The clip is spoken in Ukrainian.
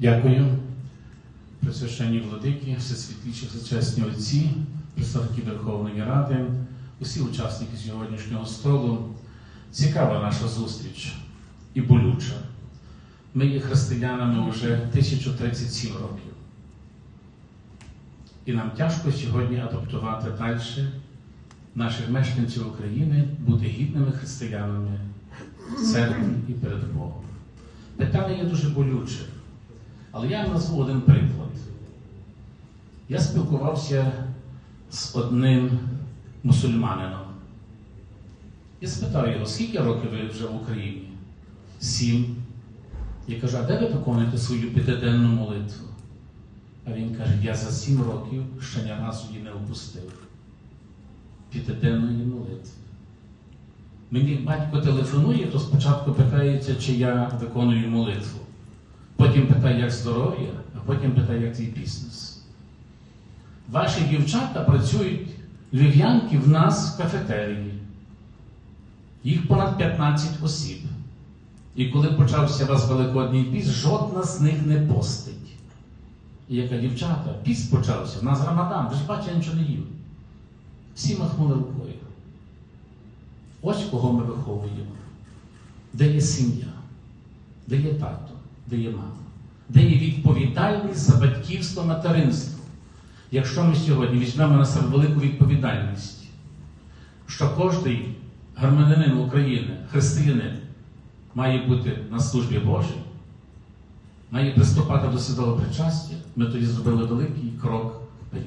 Дякую. Присвященні владики, всесвітліші всечесні отці, представники Верховної Ради, усі учасники сьогоднішнього столу. Цікава наша зустріч і болюча. Ми є християнами вже 1037 років. І нам тяжко сьогодні адаптувати далі наших мешканців України, бути гідними християнами церкві і перед Богом. Питання є дуже болюче. Але я назву один приклад. Я спілкувався з одним мусульманином. Я спитав його, скільки років ви вже в Україні? Сім. Я кажу, а де ви виконуєте свою п'ятиденну молитву? А він каже, я за сім років ще ні разу її не опустив. П'ятиденної молитви. Мені батько телефонує, то спочатку питається, чи я виконую молитву. Потім питає, як здоров'я, а потім питає, як твій бізнес. Ваші дівчата працюють львів'янки в нас в кафетерії. Їх понад 15 осіб. І коли почався у вас Великодній піст, жодна з них не постить. І яка дівчата, піст почався, в нас Рамадан, ви ж бачите, нічого не їв. Всі махнули рукою. Ось кого ми виховуємо. Де є сім'я, де є тато, де є мама, де є відповідальність за батьківство материнство. Якщо ми сьогодні візьмемо на себе велику відповідальність, що кожен громадянин України, християнин, має бути на службі Божій, має приступати до святого причастя, ми тоді зробили великий крок вперед.